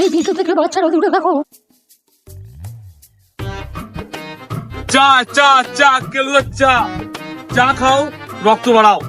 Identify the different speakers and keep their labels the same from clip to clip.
Speaker 1: এই বিদ্যুৎ থেকে বাচ্চারা দূরে থাকো।
Speaker 2: চা চা চা কেলুদার চা। চা খাও, রক্ত বাড়াও।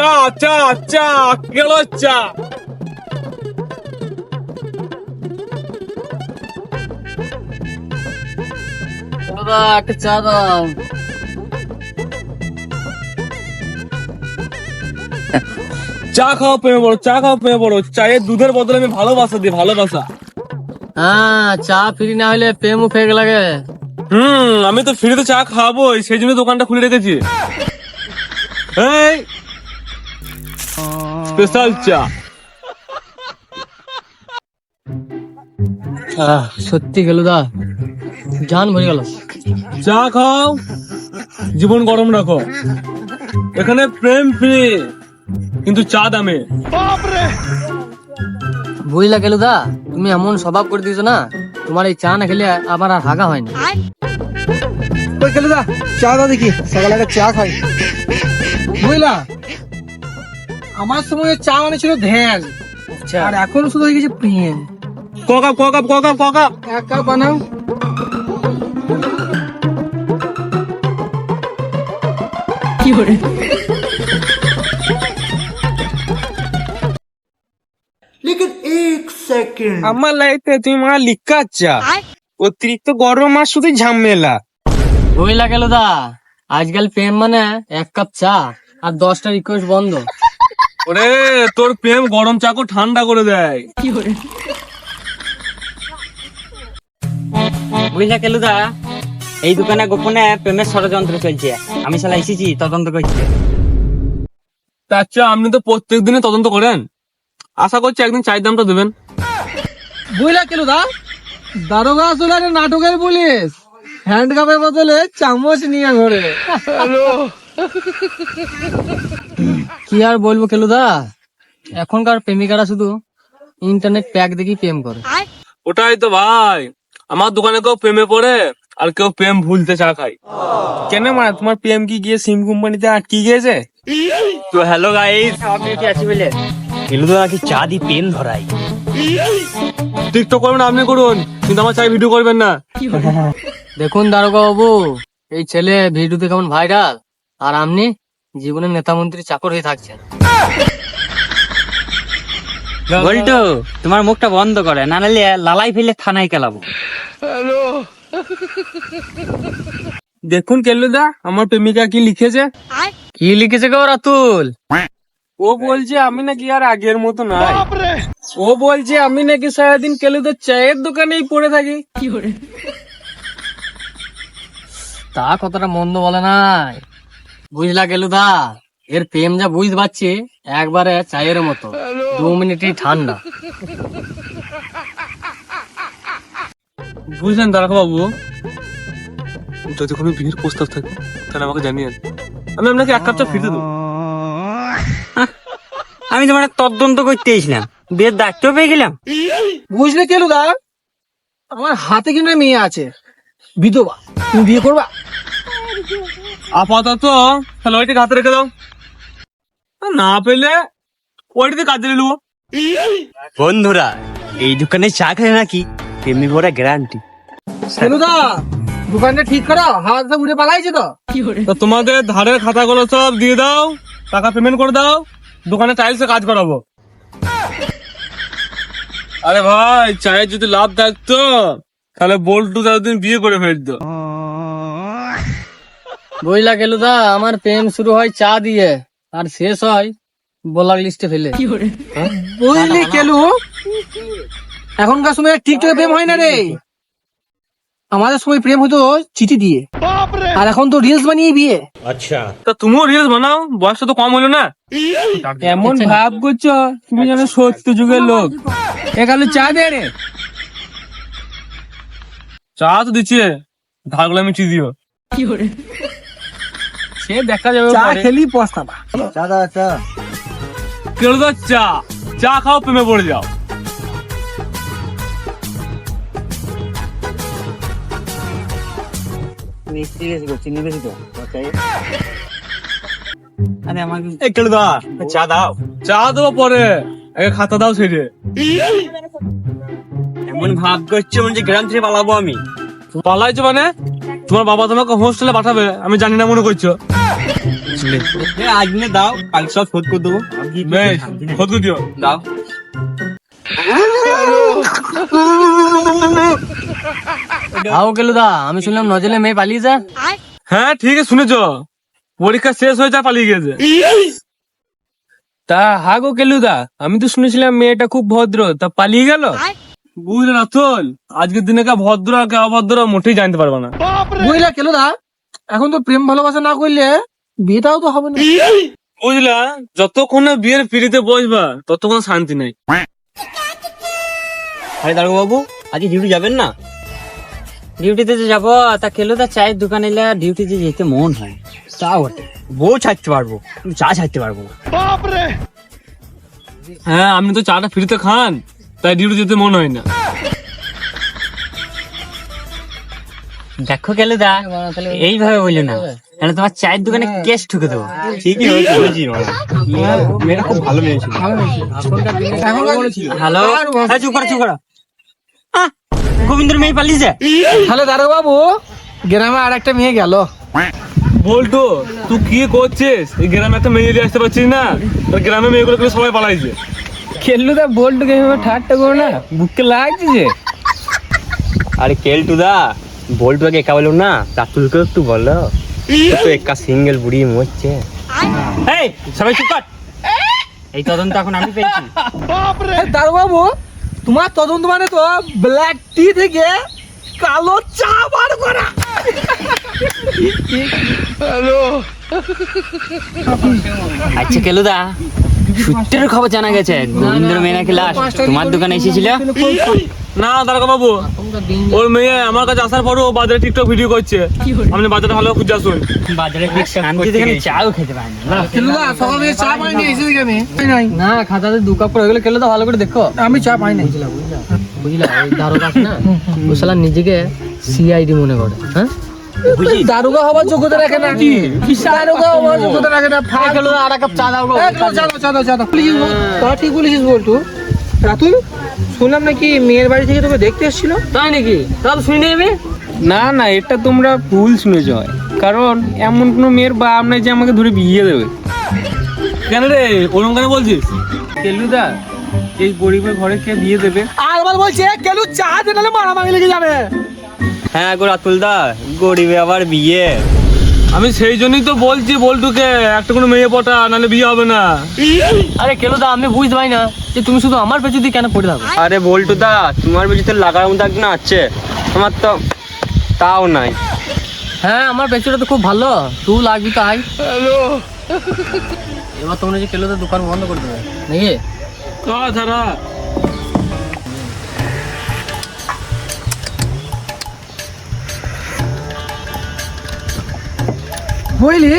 Speaker 2: চা চা চা কেলো চা।
Speaker 3: দাদা একটা চা দাও।
Speaker 2: চা খাও প্রেমে বড় চা খাও প্রেমে বড় চায়ের দুধের বদলে আমি ভালোবাসা দিই ভালোবাসা।
Speaker 3: হ্যাঁ চা ফ্রি না হলে প্রেমও ফেক লাগে।
Speaker 2: হুম আমি তো ফ্রিতে চা খাবোই সেই জন্য দোকানটা খুলে রেখেছি। এই স্পেশাল চা।
Speaker 3: সত্যি গেল দা। জান ভরে গেল।
Speaker 2: চা খাও জীবন গরম রাখো। এখানে প্রেম ফ্রি কিন্তু চা দামে।
Speaker 3: বুঝলা গেল দা তুমি এমন স্বভাব করে দিয়েছ না তোমার এই চা না খেলে আবার আর হাগা হয় না।
Speaker 4: ওই গেলে দা? চা দাও দেখি সকালে চা খাই। বুঝলা? আমার সময় চা মানে ছিল ধ্যান। আর এখন শুধু হয়ে গেছে প্রেম।
Speaker 2: ককাপ কাপ ককাপ কাপ
Speaker 4: এক কাপ বানাও।
Speaker 1: কি করে
Speaker 5: আমার লাইফে তুমি মা লিখা চা। অতিরিক্ত গরম আর শুধু ঝামেলা।
Speaker 3: বুঝলা গেল দা। আজকাল প্রেম মানে এক কাপ চা আর দশটা রিকোয়েস্ট বন্ধ।
Speaker 2: ওরে তোর প্রেম গরম চাকো ঠান্ডা করে দেয়।
Speaker 1: কি করে
Speaker 6: বুঝলা কেলুদা? এই দোকানে গোপনে প্রেমের ষড়যন্ত্র চলছে। আমি শালা এসেছি তদন্ত করতে
Speaker 2: তার চেয়ে আপনি তো প্রত্যেক দিনে তদন্ত করেন। আশা করছি একদিন চায়ের দামটা দেবেন।
Speaker 4: বুঝলা কেন দা দারোগা আসলে একটা নাটকের পুলিশ। হ্যান্ড কাপের বদলে চামচ নিয়ে ঘরে।
Speaker 3: কি আর বলব কেলু দা এখনকার প্রেমিকারা শুধু ইন্টারনেট প্যাক দেখি প্রেম করে।
Speaker 2: ওটাই তো ভাই। আমার দোকানে কেউ প্রেমে পড়ে আর কেউ প্রেম ভুলতে চা খায়।
Speaker 5: কেন মানে তোমার প্রেম কি গিয়ে সিম কোম্পানিতে আটকে গিয়েছে?
Speaker 6: তো হ্যালো গাইস আপনি কি আছি বলে কেলুদা নাকি চা দি পেন ধরাই?
Speaker 2: টিকটক করবেন আপনি করুন। কিন্তু আমার চাই ভিডিও করবেন না।
Speaker 3: দেখুন দারোগা বাবু এই ছেলে ভিডিওতে কেমন ভাইরাল আর আপনি? জীবনের নেতা মন্ত্রী চাকর হয়ে থাকছে
Speaker 6: বলতো তোমার মুখটা বন্ধ করে না নাহলে লালাই ফেলে থানায় কেলাবো।
Speaker 5: দেখুন কেলুদা আমার প্রেমিকা কি লিখেছে?
Speaker 3: কি লিখেছে গো রাতুল?
Speaker 5: ও বলছে আমি নাকি আর আগের মতো নাই। ও বলছে আমি নাকি সারাদিন কেলুদার চায়ের দোকানেই পড়ে থাকি।
Speaker 1: কি করে?
Speaker 3: তা কথাটা মন্দ বলে নাই। বুঝলা গেলু দা এর প্রেম যা বুঝতে পারছি একবারে চায়ের মতো। দু মিনিটই ঠান্ডা।
Speaker 2: বুঝলেন দাঁড়াকো বাবু যদি কোনো বিয়ের প্রস্তাব থাকে তাহলে আমাকে জানিয়েন আমি আপনাকে এক কাপ চা ফিরতে দেবো।
Speaker 6: আমি তোমার তদন্ত করতে এসলাম বিয়ের দায়িত্ব পেয়ে গেলাম।
Speaker 4: বুঝলে কেন দা আমার হাতে কিনা মেয়ে আছে বিধবা। তুমি বিয়ে করবা?
Speaker 2: আপাতত তাহলে ওইটাকে হাতে রেখে দাও। না পেলে ওইটাতে কাজে নেব।
Speaker 6: বন্ধুরা এই দোকানে চা খেলে নাকি তেমনি বড় গ্যারান্টি
Speaker 4: কেলুদা দোকানটা ঠিক করো হাওয়া তো উড়ে পালাইছে তো?
Speaker 2: তো তোমাদের ধারের খাতাগুলো সব দিয়ে দাও টাকা পেমেন্ট করে দাও দোকানে টাইলসে কাজ করাবো। আরে ভাই চায়ের যদি লাভ থাকতো তাহলে বল্টু দিন বিয়ে করে ফেলতো।
Speaker 3: বুঝলা গেলুদা আমার প্রেম শুরু হয় চা দিয়ে আর শেষ হয় বলার লিস্টে ফেলে।
Speaker 4: বুঝলি কেলু? এখনকার সময় টিকটকে প্রেম হয় না রে। আমাদের সময় প্রেম হতো চিঠি দিয়ে আর এখন তো রিলস বানিয়ে বিয়ে। আচ্ছা।
Speaker 2: তা তুমিও রিলস বানাও বয়সটা তো কম হলো না।
Speaker 5: এমন ভাব করছ তুমি যেন সত্য যুগের লোক। একালু চা দে রে।
Speaker 2: চা তো দিচ্ছে ধারগুলো মিটিয়ে দিও।
Speaker 5: সে দেখা যাবে
Speaker 4: চা খেলি পস্তাবা
Speaker 2: কেউ তো চা চা। খাও প্রেমে পড়ে যাও।
Speaker 6: মিষ্টি বেশি তো চিনি বেশি তো। আরে আমাকে একটু দা চা দাও।
Speaker 2: চা দেবো পরে। আগে খাতা দাও
Speaker 6: এমন ভাব করছ মনে গ্রাম থেকে পালাবো আমি।
Speaker 2: পালাইছো মানে? তোমার বাবা তোমাকে হোস্টেলে পাঠাবে আমি জানি না মনে করছ?
Speaker 6: এ, আজ দাও কাল সব শোধ করে দেবো।
Speaker 2: বেশ খোঁজ করে দিও।
Speaker 6: দাও।
Speaker 3: গেলুদা আমি শুনলাম নজলে মেয়ে পালিয়ে যা
Speaker 2: হ্যাঁ ঠিক আছে শুনেছ। পরীক্ষা শেষ হয়ে যা পালিয়ে গেছে।
Speaker 5: তা হা গো কেলুদা আমি তো শুনেছিলাম মেয়েটা খুব ভদ্র তা পালিয়ে গেল?
Speaker 2: বুঝলে না তোল আজকের দিনে কা ভদ্র আর কে অভদ্র মোটেই জানতে পারবে না।
Speaker 4: বুঝলা কেলুদা এখন তো প্রেম ভালোবাসা না করলে বিয়েটাও তো হবে না।
Speaker 2: বুঝলা যতক্ষণ না বিয়ের পিড়িতে বসবা ততক্ষণ শান্তি নেই।
Speaker 6: আরে দাঁড়ো বাবু আজকে ডিউটি যাবেন না?
Speaker 7: ডিউটিতে যে যাব তা খেলো তা চায়ের দোকানে এলে ডিউটিতে যেতে মন হয়।
Speaker 6: চা বটে। বউ ছাড়তে পারব চা ছাড়তে পারব না।
Speaker 2: হ্যাঁ আপনি তো চাটা ফ্রিতে খান। তাই ডিউটি যেতে মন হয় না।
Speaker 7: দেখো গেল দা এইভাবে বলল না। তাহলে তোমার চায়ের দোকানে কেস ঠুকে দেবো।
Speaker 6: ঠিকই বলছি মেয়েটা খুব ভালো মেয়ে ছিল।
Speaker 7: হ্যালো? হ্যাঁ চুপ করো চুপ করো। গোবিন্দর মেয়ে পালিয়েছে
Speaker 4: দারো বাবু গ্রামে আর একটা মেয়ে গেল।
Speaker 2: বলতো তুই কি করছিস? এই গ্রামে একটা মেয়ে আসতে পারছিস না? গ্রামে মেয়েগুলো সবাই পালাইছে।
Speaker 5: খেললুদা বলটুকে এভাবে ঠাট্টা করো না? বুকে লাগছে। যে
Speaker 6: আরে কেলটু দা বল্টুকে একা বলুন না রাতুলকে একটু বলো। তো একা সিঙ্গেল বুড়ি মরছে।
Speaker 7: এই সবাই চুপ কর। এই তদন্ত এখন আমি পেয়েছি।
Speaker 4: দারো বাবু তোমার তদন্ত মানে তো ব্ল্যাক টি থেকে কালো চা বার করা।
Speaker 7: আচ্ছা কেলুদা সূত্রের খবর জানা গেছে গোবিন্দর মেয়ে নাকি লাশ তোমার দোকানে এসেছিল।
Speaker 2: না দাঁড়া বাবু ওর মেয়ে আমার কাছে আসার পরও বাজারে টিকটক ভিডিও করছে। আপনি বাজারে ভালো খুঁজে আসুন।
Speaker 7: বাজারে চাও খেতে পায় না।
Speaker 4: সকাল চা পাইনি এসে দিকে আমি। নাই।
Speaker 3: না খাতাতে দু কাপ করে গেলে তো ভালো করে দেখো।
Speaker 4: আমি চা পাই নাই।
Speaker 3: বুঝলা ওই দারোগা আছে না ও শালা নিজেকে সিআইডি মনে করে হ্যাঁ?
Speaker 4: দারুগা হবার যোগ্যতা রাখে না। দারুগা হবার যোগ্যতা রাখে না। ফাঁক
Speaker 3: কেলুদা আর এক কাপ চা দাও
Speaker 4: চা দাও, চা দাও, চা দাও। বলেছিস তা ঠিক বলেছিস বলটু। রাতুল শুনলাম নাকি মেয়ের বাড়ি থেকে তোকে দেখতে এসেছিল?
Speaker 3: তাই নাকি? তাহলে শুনে নেবে
Speaker 5: না না এটা তোমরা ভুল শুনেছ কারণ এমন কোনো মেয়ের বাপ নাই যে আমাকে ধরে বিয়ে দেবে।
Speaker 2: কেন রে? ওরম কেন বলছিস?
Speaker 5: কেলুদা এই গরিবের ঘরে কে বিয়ে দেবে?
Speaker 4: আর বলছে কেলু চা দে নাহলে মারামারি লেগে যাবে।
Speaker 6: হ্যাঁ গো রাতুল দা গরিবে আবার বিয়ে।
Speaker 2: আমি সেই জন্যই তো বলছি বল্টুকে একটা কোনো মেয়ে পটা নাহলে বিয়ে হবে না।
Speaker 3: আরে কেলুদা আমি বুঝতে পারি না যে তুমি শুধু আমার পেছু দিয়ে কেন পড়ে থাকো।
Speaker 6: আরে বল্টু দা তোমার তো লাগার মতো একজন আছে। আমার তো তাও নাই।
Speaker 3: হ্যাঁ আমার পেছুটা তো খুব ভালো। তুই লাগবি তাই এবার তোমরা যে কেলুদা দোকান বন্ধ করে দেবে নাকি?
Speaker 2: তাছাড়া
Speaker 4: বুঝলি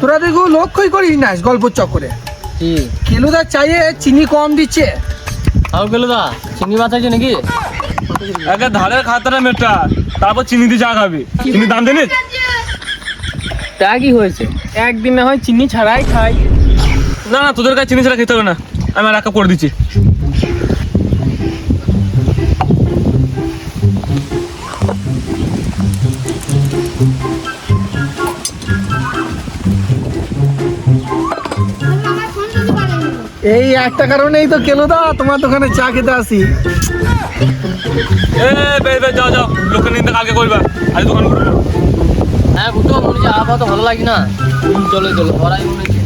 Speaker 4: তোরা দেখো লক্ষ্যই করিস না গল্পর চক্করে।
Speaker 3: কি?
Speaker 4: কেলুদা চাইয়ে চিনি কম দিচ্ছে।
Speaker 3: তাও কেলুদা মাছ আছে নাকি?
Speaker 2: আগে ধারের খাতাটা মেটা তারপর চিনি দিয়ে চা খাবি। চিনি দাম জানিস?
Speaker 5: তা কি হয়েছে? একদিনে হয় চিনি ছাড়াই খাই।
Speaker 2: না না তোদের কাছে চিনি ছাড়া খেতে হবে না। আমি আর এক করে দিচ্ছি।
Speaker 4: এই একটা কারণেই তো কেলুদা তোমার দোকানে চা খেতে আসি।
Speaker 2: এ বেশ বেশ যাও যাও লোকের নিন্দা কালকে করবা আজ দোকান করব
Speaker 3: হ্যাঁ মনে আবহাওয়া তো ভালো লাগে না। চলো চলো ধরাই মনে হচ্ছে।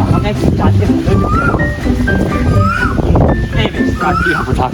Speaker 6: আমাকে একটু চাটতে ভালো এই বেশ, কাটতেই হবে, থাক।